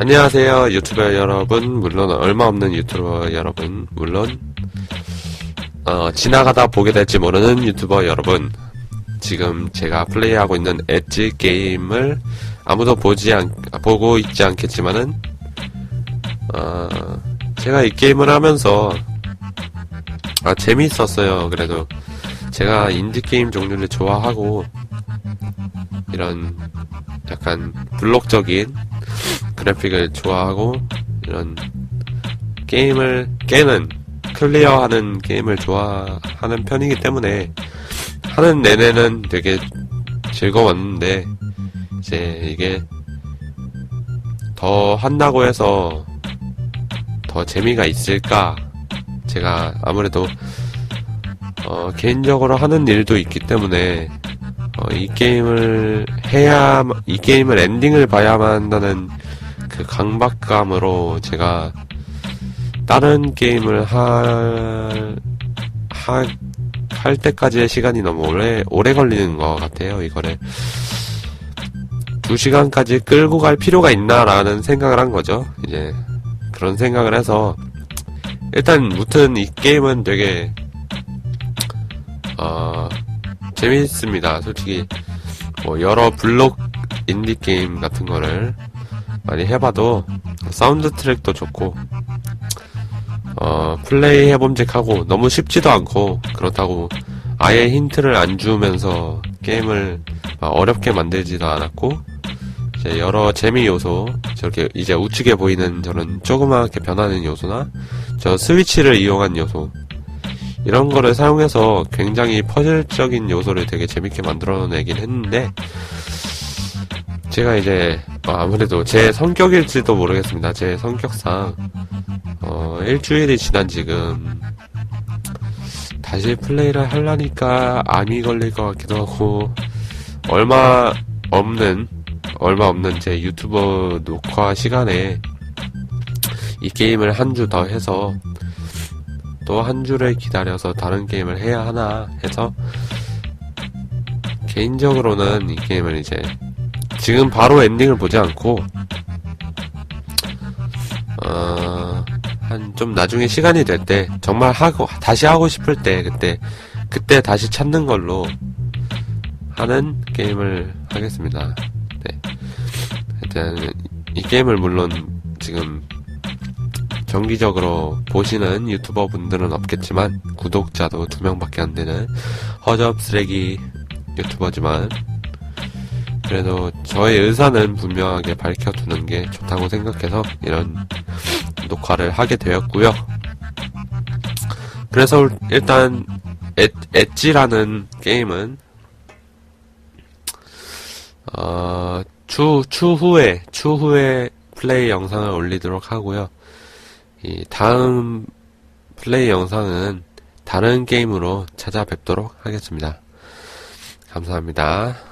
안녕하세요, 유튜버 여러분. 물론 얼마 없는 유튜버 여러분. 물론 어, 지나가다 보게 될지 모르는 유튜버 여러분. 지금 제가 플레이하고 있는 엣지 게임을 아무도 보지 않, 보고 있지 않겠지만은, 어, 제가 이 게임을 하면서, 아, 재미있었어요. 그래도, 제가 인디게임 종류를 좋아하고, 이런, 약간, 블록적인 그래픽을 좋아하고, 이런, 게임을 깨는, 클리어하는 게임을 좋아하는 편이기 때문에, 하는 내내는 되게 즐거웠는데, 이제 이게 더 한다고 해서 더 재미가 있을까? 제가 아무래도 어, 개인적으로 하는 일도 있기 때문에 어, 이 게임을 해야 이 게임을 엔딩을 봐야만 한다는 그 강박감으로 제가 다른 게임을 할, 할, 할 때까지의 시간이 너무 오래, 오래 걸리는 것 같아요, 이거를. 두 시간까지 끌고 갈 필요가 있나라는 생각을 한 거죠. 이제, 그런 생각을 해서, 일단, 무튼 이 게임은 되게, 어, 재밌습니다. 솔직히, 뭐, 여러 블록 인디 게임 같은 거를 많이 해봐도, 사운드 트랙도 좋고, 어, 플레이 해봄직하고 너무 쉽지도 않고 그렇다고 아예 힌트를 안 주면서 게임을 막 어렵게 만들지도 않았고 이제 여러 재미 요소 저렇게 이제 우측에 보이는 저런 조그맣게 변하는 요소나 저 스위치를 이용한 요소 이런 거를 사용해서 굉장히 퍼즐적인 요소를 되게 재밌게 만들어내긴 했는데 제가 이제 어, 아무래도 제 성격일지도 모르겠습니다. 제 성격상 어, 일주일이 지난 지금 다시 플레이를 하려니까 암이 걸릴 것 같기도 하고 얼마 없는 얼마 없는 제 유튜버 녹화 시간에 이 게임을 한 주 더 해서 또 한 주를 기다려서 다른 게임을 해야 하나 해서 개인적으로는 이 게임을 이제 지금 바로 엔딩을 보지 않고 어, 한 좀 나중에 시간이 될 때 정말 하고 다시 하고 싶을 때 그때 그때 다시 찾는 걸로 하는 게임을 하겠습니다. 네. 일단 이 게임을 물론 지금 정기적으로 보시는 유튜버 분들은 없겠지만 구독자도 두 명밖에 안 되는 허접 쓰레기 유튜버지만 그래도 저의 의사는 분명하게 밝혀두는 게 좋다고 생각해서 이런 녹화를 하게 되었고요. 그래서 일단 엣, 엣지라는 게임은 어, 추, 추후에 추후에 플레이 영상을 올리도록 하고요. 이 다음 플레이 영상은 다른 게임으로 찾아뵙도록 하겠습니다. 감사합니다.